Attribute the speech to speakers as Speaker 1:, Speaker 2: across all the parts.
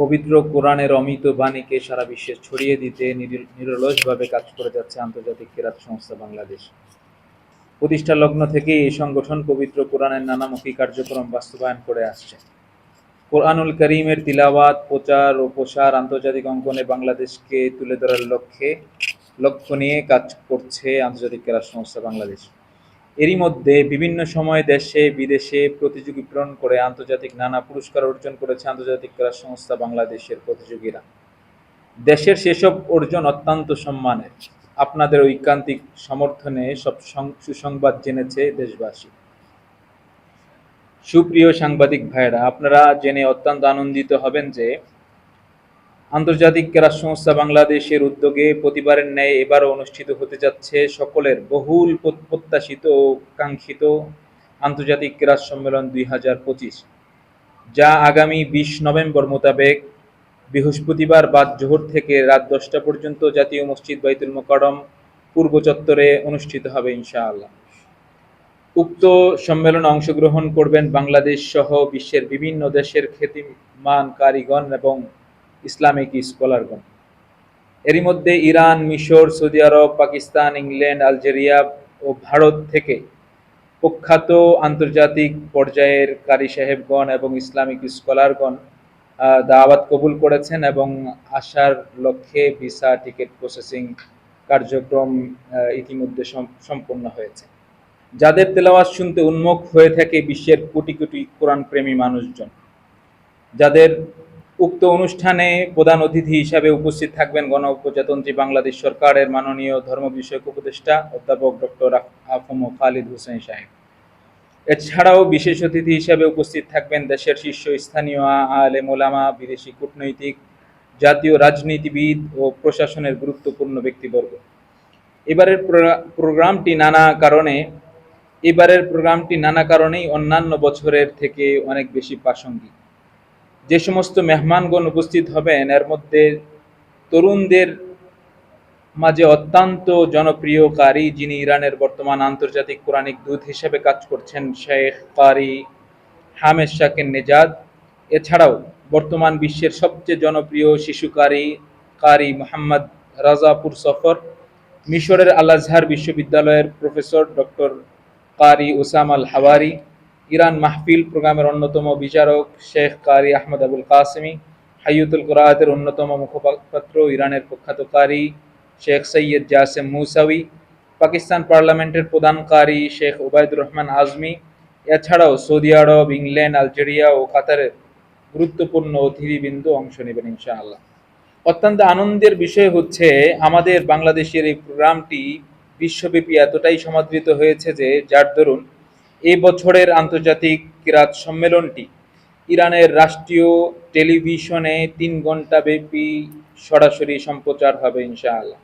Speaker 1: পবিত্র কোরআনের অমিত বাণীকে সারা বিশ্বে ছড়িয়ে দিতে নিরল- নিরলসভাবে কাজ করে যাচ্ছে আন্তর্জাতিক কেরাত সংস্থা বাংলাদেশ। প্রতিষ্ঠা লগ্ন থেকেই এই সংগঠন পবিত্র কোরআনের নানামুখী কার্যক্রম বাস্তবায়ন করে আসছে। কোরআনুল করিমের তিলাওয়াত, প্রচার ও প্রসার আন্তর্জাতিক অঙ্গনে বাংলাদেশকে তুলে ধরার লক্ষ্যে লক্ষ্য নিয়ে কাজ করছে আন্তর্জাতিক কেরাত সংস্থা বাংলাদেশ। এরই মধ্যে বিভিন্ন সময় দেশে, বিদেশে প্রতিযোগী প্রেরণ করে আন্তর্জাতিক নানা পুরস্কার অর্জন করেছে আন্তর্জাতিক ক্রীড়া সংস্থা বাংলাদেশের প্রতিযোগীরা। দেশের সেসব অর্জন অত্যন্ত সম্মানের। আপনাদের ঐকান্তিক সমর্থনে সব সুসংবাদ জেনেছে দেশবাসী। সুপ্রিয় সাংবাদিক ভাইরা আপনারা জেনে অত্যন্ত আনন্দিত হবেন যে আন্তর্জাতিক ক্রীড়া সংস্থা বাংলাদেশের উদ্যোগে প্রতিবারের ন্যায় এবারও অনুষ্ঠিত হতে যাচ্ছে সকলের বহুল প্রত্যাশিত ও কাঙ্ক্ষিত আন্তর্জাতিক ক্রীড়া সম্মেলন দুই হাজার পঁচিশ, যা আগামী বিশ নভেম্বর মোতাবেক বৃহস্পতিবার বাদ জোহর থেকে রাত দশটা পর্যন্ত জাতীয় মসজিদ বাইতুল মোকারম পূর্ব চত্বরে অনুষ্ঠিত হবে ইনশাআল্লাহ। উক্ত সম্মেলনে অংশগ্রহণ করবেন বাংলাদেশ সহ বিশ্বের বিভিন্ন দেশের খ্যাতিমান কারিগণ এবং ইসলামিক স্কলারগণ। এরই মধ্যে ইরান, মিশর, সৌদি আরব, পাকিস্তান, ইংল্যান্ড, আলজেরিয়া ও ভারত থেকে প্রখ্যাত আন্তর্জাতিক পর্যায়ের কারি সাহেবগণ এবং ইসলামিক স্কলারগণ দাওয়াত কবুল করেছেন এবং আসার লক্ষ্যে ভিসা, টিকিট প্রসেসিং কার্যক্রম ইতিমধ্যে সম্পন্ন হয়েছে। যাদের তেলাওয়াত শুনতে উন্মুখ হয়ে থাকে বিশ্বের কোটি কোটি কোরআন প্রেমী মানুষজন, যাদের উক্ত অনুষ্ঠানে প্রধান অতিথি হিসাবে উপস্থিত থাকবেন গণ প্রজাতন্ত্রী বাংলাদেশ সরকারের মাননীয় ধর্ম বিষয়ক উপদেষ্টা অধ্যাপক ডক্টর আফম খালিদ হোসেন সাহেব। এছাড়াও বিশেষ অতিথি হিসাবে উপস্থিত থাকবেন দেশের শীর্ষস্থানীয় আলেম ওলামা, বিদেশি কূটনৈতিক, জাতীয় রাজনীতিবিদ ও প্রশাসনের গুরুত্বপূর্ণ ব্যক্তিবর্গ। এবারের প্রোগ্রামটি নানা কারণে, এবারের প্রোগ্রামটি নানা কারণেই অন্যান্য বছরের থেকে অনেক বেশি প্রাসঙ্গিক। যে সমস্ত মেহমানগণ উপস্থিত হবেন, এর মধ্যে তরুণদের মাঝে অত্যন্ত জনপ্রিয় কারি যিনি ইরানের বর্তমান আন্তর্জাতিক কোরআনিক দূত হিসেবে কাজ করছেন, শেখ কারি হামেদ শাকের নেজাদ। এছাড়াও বর্তমান বিশ্বের সবচেয়ে জনপ্রিয় শিশু কারি কারি মোহাম্মদ রাজাপুর সফর, মিশরের আল আজহার বিশ্ববিদ্যালয়ের প্রফেসর ডক্টর কারি ওসাম আল হাওয়ারি ইরান মাহফিল প্রোগ্রামের অন্যতম বিচারক শেখ কারি আহমদ আবুল কাসমি, হাইয়ুতুল কোরআতের অন্যতম মুখপাত্র, ইরানের প্রখ্যাত কারি Sheikh Syed Jasem Mousavi, Pakistan পার্লামেন্টের প্রধান কারি শেখ ওবায়দুর রহমান আজমি, এছাড়াও সৌদি আরব, ইংল্যান্ড, আলজেরিয়া ও কাতারের গুরুত্বপূর্ণ অতিথিবৃন্দ অংশ নেবেন ইনশাআল্লাহ। অত্যন্ত আনন্দের বিষয় হচ্ছে, আমাদের বাংলাদেশের এই প্রোগ্রামটি বিশ্বব্যাপী এতটাই সমাদৃত হয়েছে যে, যার দরুন এই বছরের আন্তর্জাতিক কিরাত সম্মেলনটি ইরানের রাষ্ট্রীয় টেলিভিশনে তিন ঘণ্টা ব্যাপী সরাসরি সম্প্রচার হবে, ইনশাআল্লাহ।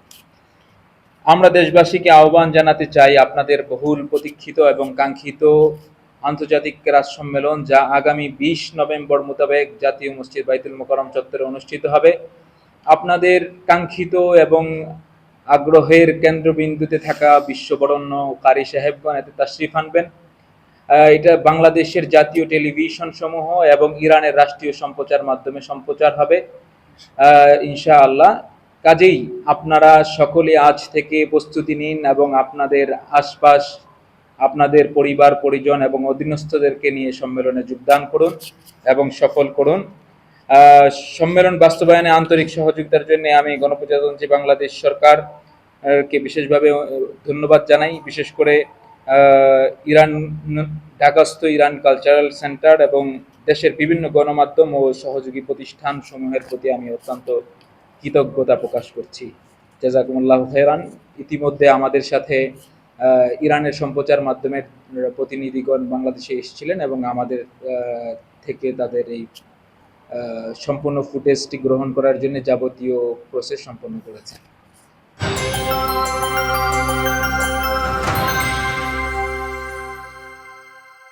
Speaker 1: আমরা দেশবাসীকে আহ্বান জানাতে চাই আপনাদের বহুল প্রতীক্ষিত এবং কাঙ্ক্ষিত আন্তর্জাতিক ক্রাস সম্মেলন যা আগামী বিশ নভেম্বর মোতাবেক জাতীয় মসজিদ বাইতুল মোকারম চত্বরে অনুষ্ঠিত হবে। আপনাদের কাঙ্ক্ষিত এবং আগ্রহের কেন্দ্রবিন্দুতে থাকা বিশ্ববরণ্য কারি সাহেবগণ এতে তাশরিফ আনবেন। এটা বাংলাদেশের জাতীয় টেলিভিশন সমূহ এবং ইরানের রাষ্ট্রীয় সম্প্রচার মাধ্যমে সম্প্রচার হবে। আহ, ইনশাআল্লাহ। কাজেই আপনারা সকলে আজ থেকে প্রস্তুতি নিন এবং আপনাদের আশপাশ আপনাদের পরিবার পরিজন এবং অধীনস্থদেরকে নিয়ে সম্মেলনে যোগদান করুন এবং সফল করুন। সম্মেলন বাস্তবায়নে আন্তরিক সহযোগিতার জন্য আমি গণপ্রজাতন্ত্রী বাংলাদেশ সরকার কে বিশেষভাবে ধন্যবাদ জানাই। বিশেষ করে ইরান, ঢাকাস্থ ইরান কালচারাল সেন্টার এবং দেশের বিভিন্ন গণমাধ্যম ও সহযোগী প্রতিষ্ঠান সমূহের প্রতি আমি অত্যন্ত কৃতজ্ঞতা প্রকাশ করছি। জাজাকুমুল্লাহ খেরান ইতিমধ্যে আমাদের সাথে ইরানের সম্প্রচার মাধ্যমের প্রতিনিধিগণ বাংলাদেশে এসেছিলেন এবং আমাদের থেকে তাদের এই সম্পূর্ণ ফুটেজটি গ্রহণ করার জন্য যাবতীয় প্রসেস সম্পন্ন করেছেন।